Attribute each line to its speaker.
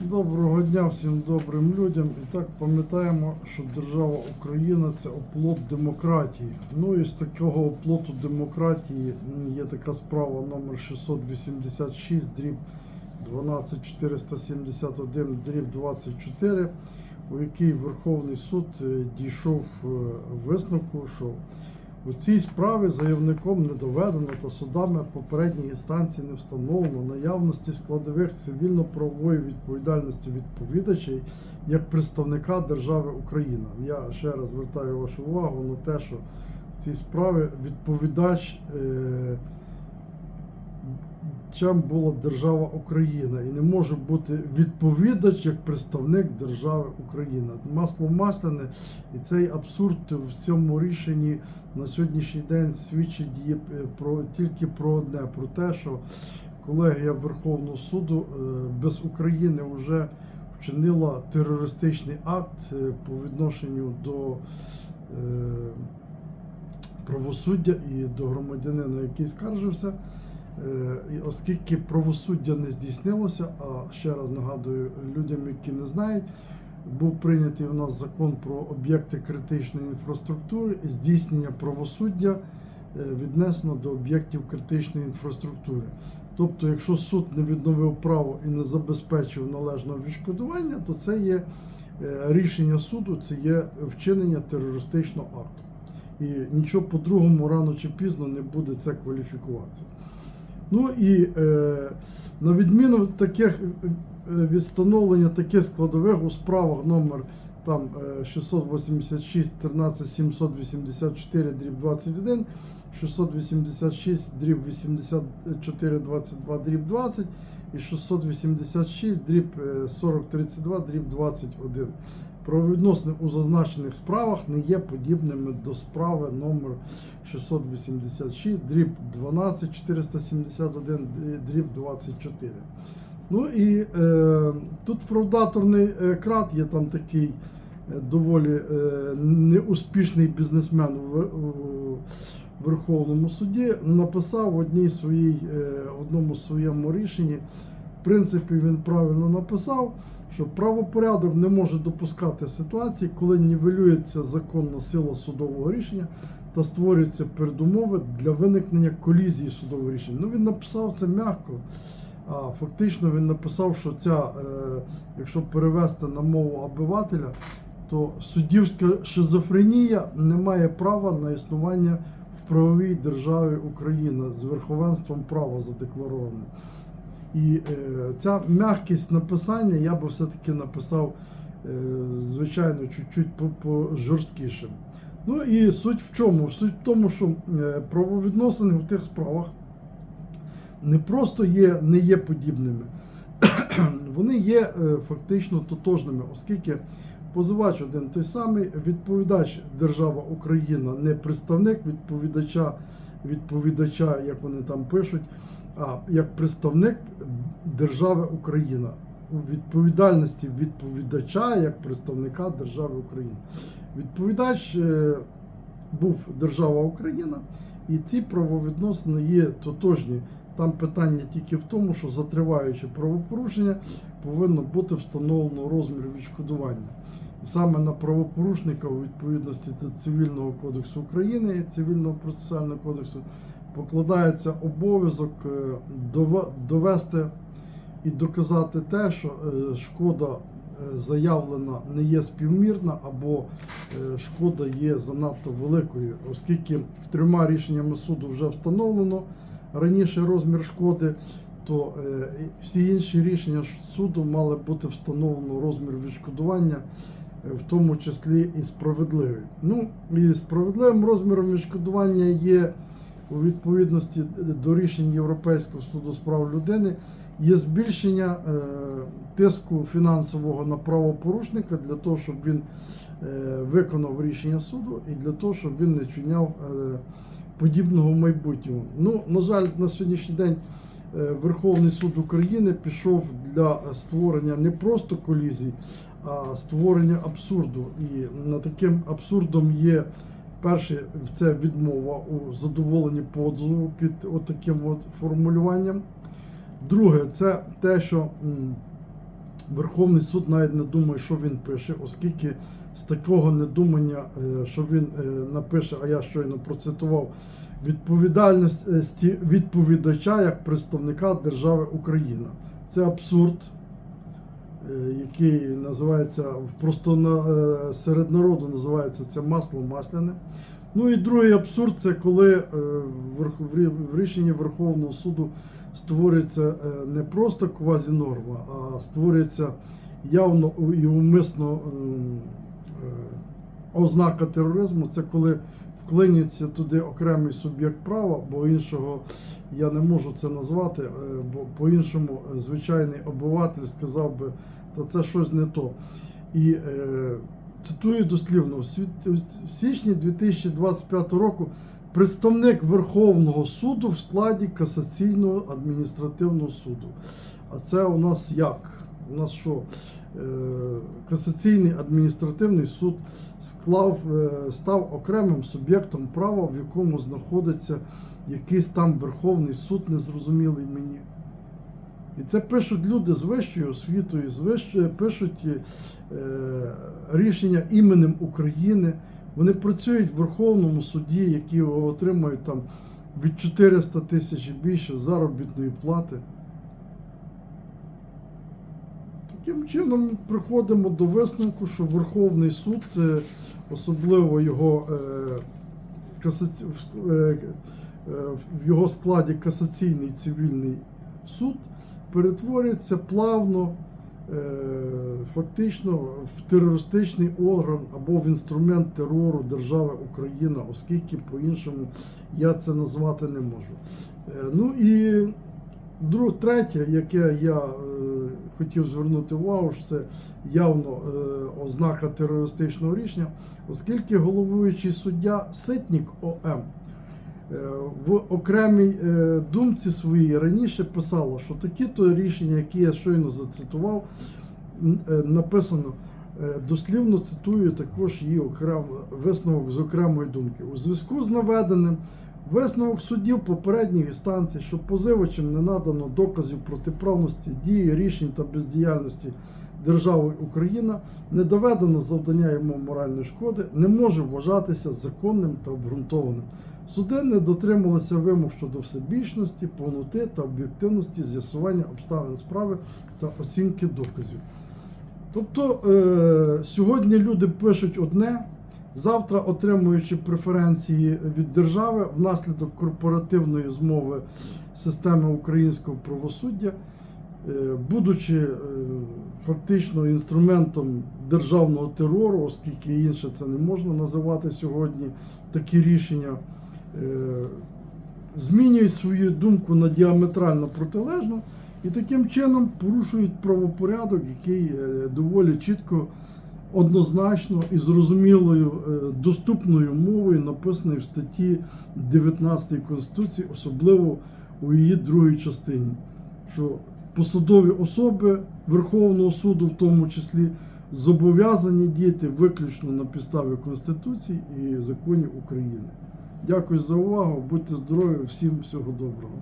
Speaker 1: Доброго дня всім добрим людям. І так пам'ятаємо, що держава Україна це оплот демократії. Ну і з такого оплоту демократії є така справа номер 686 дріб 12471 дріб 24, у якій Верховний суд е, дійшов е, висновку, що у цій справі заявником не доведено та судами попередньої інстанції не встановлено наявності складових цивільно-правової відповідальності відповідачей як представника держави Україна. Я ще раз звертаю вашу увагу на те, що в цій справі відповідач. Е- чим була держава Україна і не може бути відповідач як представник держави Україна. Масло масляне, і цей абсурд в цьому рішенні на сьогоднішній день свідчить е, про тільки про одне: про те, що колегія Верховного суду е, без України вже вчинила терористичний акт е, по відношенню до. Правосуддя і до громадянина, який скаржився, оскільки правосуддя не здійснилося, а ще раз нагадую людям, які не знають, був прийнятий у нас закон про об'єкти критичної інфраструктури і здійснення правосуддя е, віднесено до об'єктів критичної інфраструктури. Тобто, якщо суд не відновив право і не забезпечив належного відшкодування, то це є е, рішення суду, це є вчинення терористичного акту. І нічого по-другому рано чи пізно не буде це кваліфікуватися. Ну і е, на відміну від таких е, від встановлення таких складових у справах номер там е, 686 13 784 дріб 21, 686 дріб 84 22 дріб 20 і 686 дріб е, 40 32 дріб 21. Правовідносини у зазначених справах не є подібними до справи номер 686 дріб 12 471 дріб 24. Ну і е, тут фраудаторний е, крат є там такий е, доволі е, неуспішний бізнесмен Вер- у Верховному суді. Написав в одній своїй, е, одному своєму рішенні. В принципі, він правильно написав, що правопорядок не може допускати ситуації, коли нівелюється законна сила судового рішення та створюються передумови для виникнення колізії судового рішення. Ну він написав це м'яко. А фактично він написав, що ця, е, якщо перевести на мову обивателя, то суддівська шизофренія не має права на існування в правовій державі Україна з верховенством права задекларованим. І е, ця м'якість написання я би все-таки написав, е, звичайно, чуть-чуть по- пожорсткішим. Ну і суть в чому? Суть в тому, що е, правовідносини в тих справах не просто є, не є подібними, вони є е, фактично тотожними, оскільки позивач один той самий, відповідач держава Україна, не представник відповідача, відповідача, як вони там пишуть, а як представник держави Україна. У відповідальності відповідача як представника держави Україна. Відповідач е, був держава Україна, і ці правовідносини є тотожні. Там питання тільки в тому, що за триваюче правопорушення повинно бути встановлено розмір відшкодування. І саме на правопорушника у відповідності до Цивільного кодексу України і Цивільного процесуального кодексу покладається обов'язок е, довести і доказати те, що е, шкода е, заявлена не є співмірна або шкода є занадто великою, оскільки трьома рішеннями суду вже встановлено раніше розмір шкоди, то всі інші рішення суду мали бути встановлено розмір відшкодування, в тому числі і справедливий. Ну і справедливим розміром відшкодування є у відповідності до рішень Європейського суду з прав людини є збільшення е, тиску фінансового на правопорушника для того, щоб він е, виконав рішення суду і для того, щоб він не вчиняв е, подібного в майбутньому. Ну, на жаль, на сьогоднішній день Верховний суд України пішов для створення не просто колізій, а створення абсурду. І таким абсурдом є перше, це відмова у задоволенні позову під отаким от формулюванням. Друге, це те, що Верховний суд навіть не думає, що він пише, оскільки з такого недумання, е, що він е, напише, а я щойно процитував відповідальності відповідача як представника держави Україна. Це абсурд, е, який називається просто на, е, серед народу називається це масло масляне. Ну і другий абсурд це коли е, в рішенні Верховного суду створюється е, не просто квазінорма, а створюється явно і умисно ем, е, ознака тероризму. Це коли вклинюється туди окремий суб'єкт права, бо іншого я не можу це назвати, е, бо по-іншому е, звичайний обиватель сказав би, та це щось не то. І е, цитую дослівно, в січні 2025 року представник Верховного суду в складі касаційного адміністративного суду. А це у нас як? У нас що? Е, Касаційний адміністративний суд склав, е, став окремим суб'єктом права, в якому знаходиться якийсь там Верховний суд, незрозумілий мені. І це пишуть люди з вищою освітою, з вищою, пишуть е, рішення іменем України. Вони працюють в Верховному суді, які отримують там від 400 тисяч і більше заробітної плати. Таким чином приходимо до висновку, що Верховний суд, е, особливо його е, е, в його складі касаційний цивільний суд, перетворюється плавно, фактично в терористичний орган або в інструмент терору держави Україна, оскільки по-іншому я це назвати не можу. Ну і друг, третє, яке я хотів звернути увагу, що це явно е, ознака терористичного рішення, оскільки головуючий суддя Ситнік ОМ е, в окремій е, думці своїй раніше писала, що такі-то рішення, які я щойно зацитував, написано. Дослівно цитую також її окремо висновок з окремої думки. У зв'язку з наведеним висновок суддів попередніх інстанцій, що позивачам не надано доказів протиправності дії рішень та бездіяльності держави Україна, не доведено завдання йому моральної шкоди, не може вважатися законним та обґрунтованим. Суди не дотрималися вимог щодо всебічності, повноти та об'єктивності з'ясування обставин справи та оцінки доказів. Тобто е, сьогодні люди пишуть одне, завтра отримуючи преференції від держави внаслідок корпоративної змови системи українського правосуддя, е, будучи е, фактично інструментом державного терору, оскільки інше це не можна називати сьогодні, такі рішення. е, Змінюють свою думку на діаметрально протилежну і таким чином порушують правопорядок, який доволі чітко, однозначно і зрозумілою е, доступною мовою написаний в статті 19 Конституції, особливо у її другій частині, що посадові особи Верховного суду, в тому числі, зобов'язані діяти виключно на підставі Конституції і законів України. Дякую за увагу. Будьте здорові, всім всього доброго.